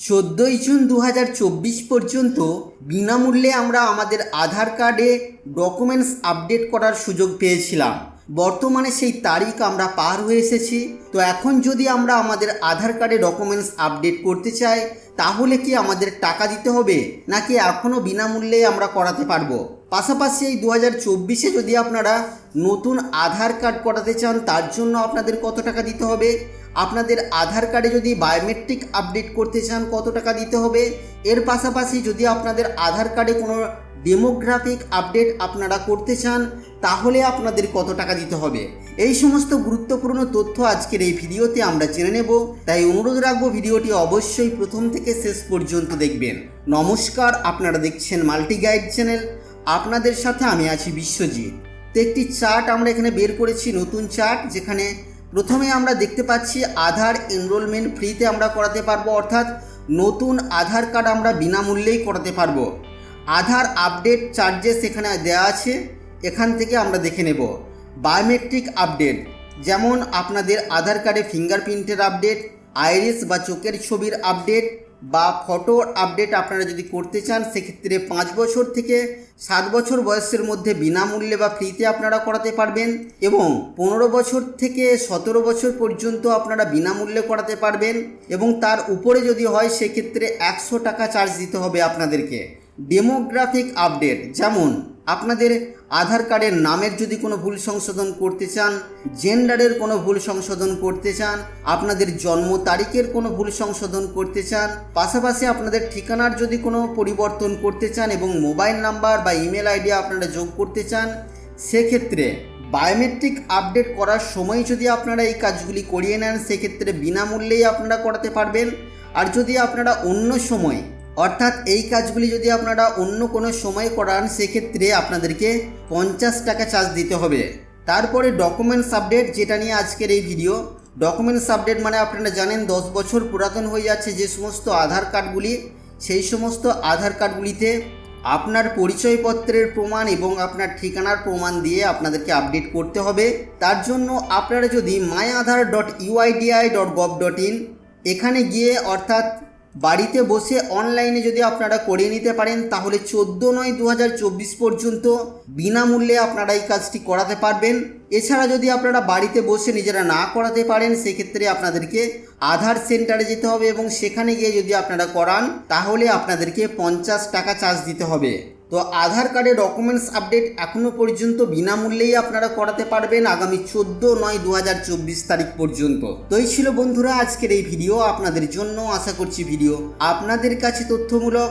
চোদ্দোই জুন দু হাজার চব্বিশ পর্যন্ত বিনামূল্যে আমরা আমাদের আধার কার্ডে ডকুমেন্টস আপডেট করার সুযোগ পেয়েছিলাম। বর্তমানে সেই তারিখ আমরা পার হয়ে এসেছি। তো এখন যদি আমরা আমাদের আধার কার্ডে ডকুমেন্টস আপডেট করতে চাই, তাহলে কি আমাদের টাকা দিতে হবে? নাকি এখনও বিনামূল্যে আমরা করাতে পারব? পাশাপাশি এই দু হাজার চব্বিশে যদি আপনারা নতুন আধার কার্ড করাতে চান, তার জন্য আপনাদের কত টাকা দিতে হবে? আপনাদের আধার কার্ডে যদি বায়োমেট্রিক আপডেট করতে চান, কত টাকা দিতে হবে? এর পাশাপাশি যদি আপনাদের আধার কার্ডে কোনো ডেমোগ্রাফিক আপডেট আপনারা করতে চান, তাহলে আপনাদের কত টাকা দিতে হবে? এই সমস্ত গুরুত্বপূর্ণ তথ্য আজকের এই ভিডিওতে আমরা জেনে নেব। তাই অনুরোধ রাখব ভিডিওটি অবশ্যই প্রথম থেকে শেষ পর্যন্ত দেখবেন। নমস্কার, আপনারা দেখছেন মাল্টি গাইড চ্যানেল। আপনাদের সাথে আমি আছি বিশ্বজিৎ। তো একটি চার্ট আমরা এখানে বের করেছি, নতুন চার্ট, যেখানে প্রথমে আমরা দেখতে পাচ্ছি আধার এনরোলমেন্ট ফ্রিতে আমরা করাতে পারব, অর্থাৎ নতুন আধার কার্ড আমরা বিনামূল্যেই করাতে পারব। আধার আপডেট চার্জেস এখানে দেওয়া আছে, এখান থেকে আমরা দেখে নেব। বায়োমেট্রিক আপডেট, যেমন আপনাদের আধার কার্ডে ফিঙ্গারপ্রিন্টের আপডেট, আইরিস বা চোখের ছবির আপডেট বা ফটোর আপডেট আপনারা যদি করতে চান, সেক্ষেত্রে পাঁচ বছর থেকে সাত বছর বয়সের মধ্যে বিনামূল্যে বা ফ্রিতে আপনারা করাতে পারবেন এবং পনেরো বছর থেকে সতেরো বছর পর্যন্ত আপনারা বিনামূল্যে করাতে পারবেন এবং তার উপরে যদি হয়, সেক্ষেত্রে একশো টাকা চার্জ দিতে হবে আপনাদেরকে। ডেমোগ্রাফিক আপডেট যেমন, আপনাদের আধার কার্ডের নামের যদি কোনো ভুল সংশোধন করতে চান জেন্ডারের কোনো ভুল সংশোধন করতে চান, আপনাদের জন্ম তারিখের কোনো ভুল সংশোধন করতে চান, পাশাপাশি আপনাদের ঠিকানার যদি কোনো পরিবর্তন করতে চান এবং মোবাইল নাম্বার বা ইমেল আইডি আপনারা যোগ করতে চান, সেক্ষেত্রে বায়োমেট্রিক আপডেট করার সময় যদি আপনারা এই কাজগুলি করিয়ে নেন, সেক্ষেত্রে বিনামূল্যেই আপনারা করাতে পারবেন। আর যদি আপনারা অন্য সময় অর্থাৎ এই কাজগুলি যদি আপনারা অন্য কোনো সময় করান, সেক্ষেত্রে আপনাদেরকে পঞ্চাশ টাকা চার্জ দিতে হবে। তারপরে ডকুমেন্টস আপডেট যেটা নিয়ে আজকের এই ভিডিও ডকুমেন্টস আপডেট মানে আপনারা জানেন দশ বছর পুরাতন হয়ে যাচ্ছে যে সমস্ত আধার কার্ডগুলি, সেই সমস্ত আধার কার্ডগুলিতে আপনার পরিচয়পত্রের প্রমাণ এবং আপনার ঠিকানার প্রমাণ দিয়ে আপনাদেরকে আপডেট করতে হবে। তার জন্য আপনারা যদি my Aadhaar dot UIDAI dot gov dot in এখানে গিয়ে অর্থাৎ বাড়িতে বসে অনলাইনে যদি আপনারা করে নিতে পারেন, তাহলে চোদ্দ নয় দু পর্যন্ত বিনামূল্যে আপনারা এই কাজটি করাতে পারবেন। এছাড়া যদি আপনারা বাড়িতে বসে নিজেরা না করাতে পারেন, সেক্ষেত্রে আপনাদেরকে আধার সেন্টারে যেতে হবে এবং সেখানে গিয়ে যদি আপনারা করান, তাহলে আপনাদেরকে পঞ্চাশ টাকা চার্জ দিতে হবে। তো আধার কার্ডের ডকুমেন্টস আপডেট এখনও পর্যন্ত বিনামূল্যেই আপনারা করাতে পারবেন আগামী চোদ্দ নয় দু তারিখ পর্যন্ত। তো এই ছিল বন্ধুরা আজকের এই ভিডিও আপনাদের জন্য। আশা করছি ভিডিও আপনাদের কাছে তথ্যমূলক।